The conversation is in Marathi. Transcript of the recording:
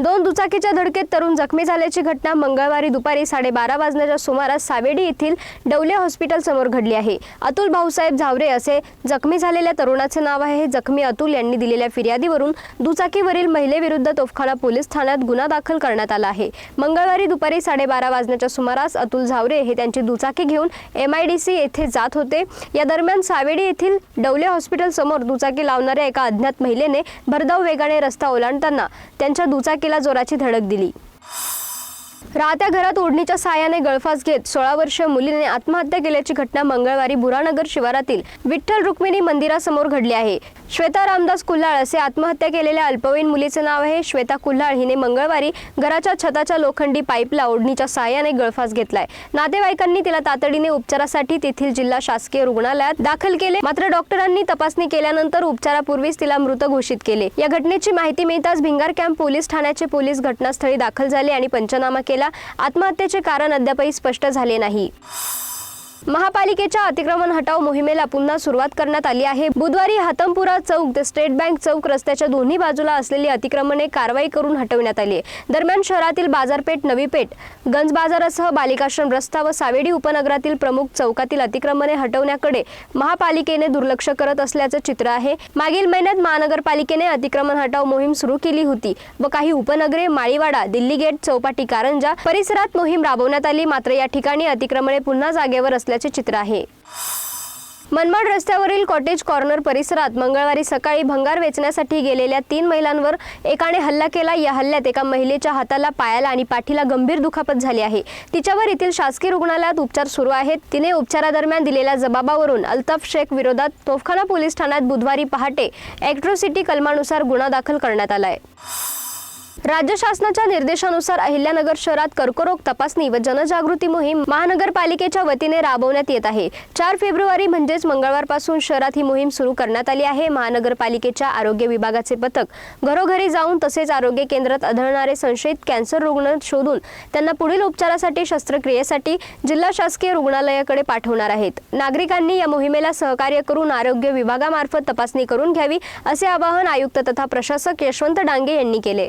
दोन दुचाकीच्या धडकेत तरुण जखमी झाल्याची घटना मंगळवारी दुपारी साडेबारा वाजण्याच्या सुमारास सावेडी येथील डवले हॉस्पिटल समोर घडली आहे. अतुल भाऊसाहेब झावरे असे जखमी झालेल्या तरुणाचे नाव आहे. जखमी अतुल यांनी दिलेल्या फिर्यादीवरून दुचाकीवरील महिलेविरुद्ध तोफखाना पोलीस ठाण्यात गुन्हा दाखल करण्यात आला आहे. मंगळवारी दुपारी साडेबारा वाजण्याच्या सुमारास अतुल झावरे हे त्यांची दुचाकी घेऊन एम आय डी सी येथे जात होते. या दरम्यान सावेडी येथील डवले हॉस्पिटल समोर दुचाकी लावणाऱ्या एका अज्ञात महिलेने भरधाव वेगाने रस्ता ओलांडताना त्यांच्या दुचाकी दुचाकीला जोराची धडक दिली. राहत्या घरात ओढणीच्या साहाय्याने गळफास घेत सोळा वर्षीय मुलीने आत्महत्या केल्याची घटना मंगळवारी बुरानगर शिवारातील विठ्ठल रुक्मिणी मंदिरासमोर घडली आहे. श्वेता रामदास कुल्हाळ असे आत्महत्या केलेल्या अल्पवयीन मुलीचे नाव आहे. श्वेता कुल्हाळ हिने मंगळवारी घराच्या छताच्या लोखंडी पाईपला ओढणीच्या साहाय्याने गळफास घेतलाय. नातेवाईकांनी तिला तातडीने उपचारासाठी तेथील जिल्हा शासकीय रुग्णालयात दाखल केले. मात्र डॉक्टरांनी तपासणी केल्यानंतर उपचारापूर्वीच तिला मृत घोषित केले. या घटनेची माहिती मिळताच भिंगार कॅम्प पोलीस ठाण्याचे पोलीस घटनास्थळी दाखल झाले आणि पंचनामा केला. आत्महत्येचे कारण अद्यापही स्पष्ट झाले नाही. महापालिकेच्या अतिक्रमण हटाव मोहिमेला पुन्हा सुरुवात करण्यात आली आहे. बुधवारी हातमपुरा चौक ते स्टेट बँक चौक रस्त्याच्या दोन्ही बाजूला असलेली अतिक्रमणे कारवाई करून हटवण्यात आली आहे. दरम्यान शहरातील बाजारपेठ नवी पेठ गंज बाजारासह बालिकाश्रम रस्ता व सावेडी उपनगरातील प्रमुख चौकातील अतिक्रमणे हटवण्याकडे महापालिकेने दुर्लक्ष करत असल्याचं चित्र आहे. मागील महिन्यात महानगरपालिकेने अतिक्रमण हटाव मोहीम सुरू केली होती व काही उपनगरे माळीवाडा दिल्ली गेट चौपाटी कारंजा परिसरात मोहीम राबवण्यात आली. मात्र या ठिकाणी अतिक्रमणे पुन्हा जागेवर असल्याचे चित्र आहे. मनमाड रस्त्यावरील कॉटेज कॉर्नर परिसरात मंगळवारी सकाळी भंगार वेचण्यासाठी गेलेल्या तीन महिलांवर एकाने हल्ला केला. या हल्ल्यात एका महिलेच्या हाताला पायाला आणि पाठीला गंभीर दुखापत झाली आहे. तिच्यावर येथील शासकीय रुग्णालयात उपचार सुरू आहेत. तिने उपचारादरम्यान दिलेल्या जबाबावरून अल्ताफ शेख विरोधात तोफखाना पोलीस ठाण्यात बुधवारी पहाटे ॲक्ट्रोसिटी कलमानुसार गुन्हा दाखल करण्यात आलाय. राज्य शासनाच्या निर्देशानुसार अहिल्यानगर शहरात कर्करोग तपासणी व जनजागृती मोहीम महानगरपालिकेच्या वतीने राबवण्यात येत आहे. चार फेब्रुवारी म्हणजेच मंगळवारपासून शहरात ही मोहीम सुरू करण्यात आली आहे. महानगरपालिकेच्या आरोग्य विभागाचे पथक घरोघरी जाऊन तसेच आरोग्य केंद्रात आढळणारे संशयित कॅन्सर रुग्ण शोधून त्यांना पुढील उपचारासाठी शस्त्रक्रियेसाठी जिल्हा शासकीय रुग्णालयाकडे पाठवणार आहेत. नागरिकांनी या मोहिमेला सहकार्य करून आरोग्य विभागामार्फत तपासणी करून घ्यावी असे आवाहन आयुक्त तथा प्रशासक यशवंत डांगे यांनी केले.